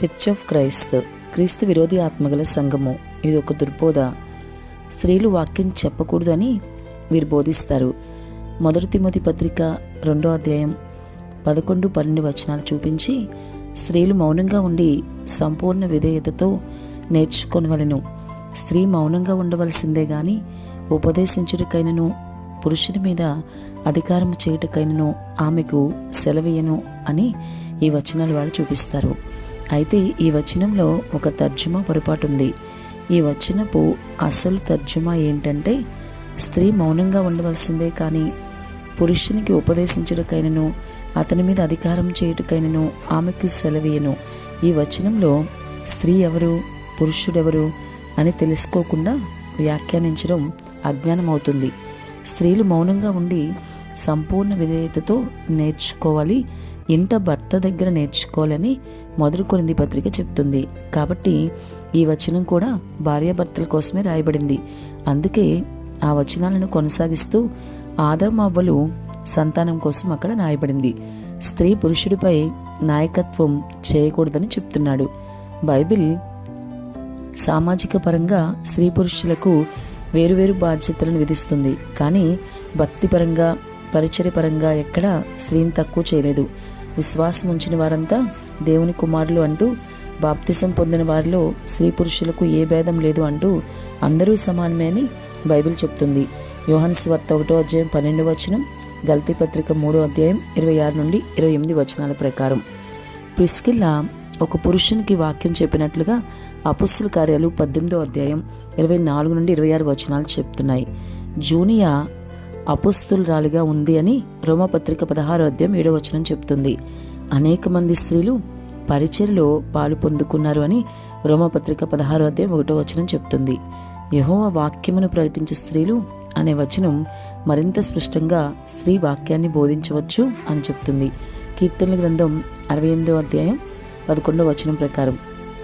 Church of Christ క్రీస్తు విరోధి ఆత్మగల సంఘము. ఇది ఒక దుర్బోధ. స్త్రీలు వాక్యం చెప్పకూడదని వీరు బోధిస్తారు. మొదటి తిమోతి పత్రిక రెండో అధ్యాయం పదకొండు పన్నెండు వచనాలు చూపించి స్త్రీలు మౌనంగా ఉండి సంపూర్ణ విధేయతతో నేర్చుకొనవలను. స్త్రీ మౌనంగా ఉండవలసిందే గాని ఉపదేశించుటకైనను పురుషుని మీద అధికారం చేయుటకైనను ఆమెకు సెలవీయను అని ఈ వచనాలు వారు చూపిస్తారు. అయితే ఈ వచనంలో ఒక తర్జుమా పొరపాటు ఉంది ఈ వచనపు అసలు తర్జుమా ఏంటంటే స్త్రీ మౌనంగా ఉండవలసిందే కానీ పురుషునికి ఉపదేశించుటకైనను అతని మీద అధికారం చేయుటకైనను ఆమెకు సెలవీయను. ఈ వచనంలో స్త్రీ ఎవరు పురుషుడెవరు అని తెలుసుకోకుండా వ్యాఖ్యానించడం అజ్ఞానం అవుతుంది స్త్రీలు మౌనంగా ఉండి సంపూర్ణ విధేయతతో నేర్చుకోవాలి ఇంట భర్త దగ్గర నేర్చుకోవాలని మొదటి కొరింది పత్రిక చెప్తుంది. కాబట్టి ఈ వచనం కూడా భార్యాభర్తల కోసమే రాయబడింది. అందుకే ఆ వచనాలను కొనసాగిస్తూ ఆదమవ్వలు సంతానం కోసం అక్కడ రాయబడింది. స్త్రీ పురుషుడిపై నాయకత్వం చేయకూడదని చెప్తున్నాడు. బైబిల్ సామాజిక పరంగా స్త్రీ పురుషులకు వేరువేరు బాధ్యతలను విధిస్తుంది. కానీ భక్తిపరంగా పరిచర్యపరంగా ఎక్కడా స్త్రీని తక్కువ చేయలేదు. విశ్వాసం ఉంచిన వారంతా దేవుని కుమారులు అంటూ బాప్తిసం పొందిన వారిలో స్త్రీ పురుషులకు ఏ భేదం లేదు అంటూ అందరూ సమానమే అని బైబిల్ చెప్తుంది. యోహన్ స్వార్త ఒకటో అధ్యాయం పన్నెండు వచనం గల్తీ పత్రిక మూడో అధ్యాయం ఇరవై ఆరు నుండి ఇరవై ఎనిమిది వచనాల ప్రకారం. ప్రిస్కిల్లా ఒక పురుషునికి వాక్యం చెప్పినట్లుగా అపుస్సుల కార్యాలు పద్దెనిమిదో అధ్యాయం ఇరవై నాలుగు నుండి ఇరవై ఆరు వచనాలు చెప్తున్నాయి. జూనియా అపుస్తులరాలిగా ఉంది అని రోమపత్రిక పదహారో అధ్యాయం ఏడో వచనం చెప్తుంది. అనేక మంది స్త్రీలు పరిచయలో పాలు పొందుకున్నారు అని రోమపత్రిక పదహారో అధ్యాయం ఒకటో వచనం చెప్తుంది. యహోవ వాక్యమును ప్రకటించే స్త్రీలు అనే వచనం మరింత స్పష్టంగా స్త్రీ వాక్యాన్ని బోధించవచ్చు అని చెప్తుంది. కీర్తనల గ్రంథం అరవై ఎనిమిదో అధ్యాయం పదకొండవ వచనం ప్రకారం.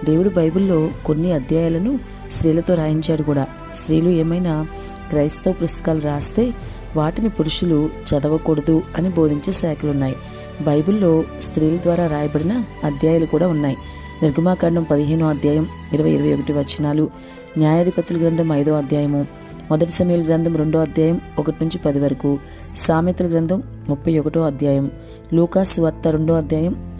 దేవుడు బైబిల్లో కొన్ని అధ్యాయాలను స్త్రీలతో రాయించాడు కూడా. స్త్రీలు ఏమైనా క్రైస్తవ పుస్తకాలు రాస్తే వాటిని పురుషులు చదవకూడదు అని బోధించే శాఖలున్నాయి. బైబిల్లో స్త్రీల ద్వారా రాయబడిన అధ్యాయాలు కూడా ఉన్నాయి. నిర్గమాకాండం పదిహేనో అధ్యాయం ఇరవై ఇరవై ఒకటి వచనాలు న్యాయాధిపతుల గ్రంథం ఐదో అధ్యాయము మొదటి సమయాల గ్రంథం రెండో అధ్యాయం ఒకటి నుంచి పది వరకు సామెతల గ్రంథం ముప్పై ఒకటో అధ్యాయం లూకాస్ వార్త రెండో అధ్యాయం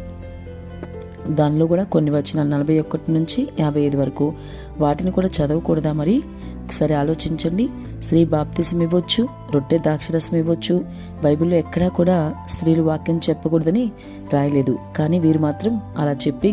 దానిలో కూడా కొన్ని వచనాలు నలభై ఒకటి నుంచి యాభై ఐదు వరకు. వాటిని కూడా చదవకూడదా మరి? ఒకసారి ఆలోచించండి. స్త్రీ బాప్తిసం ఇవ్వచ్చు రొట్టె ద్రాక్షరసం ఇవ్వచ్చు బైబిల్లో ఎక్కడా కూడా స్త్రీలు వాక్యం చెప్పకూడదని రాయలేదు. కానీ వీరు మాత్రం అలా చెప్పి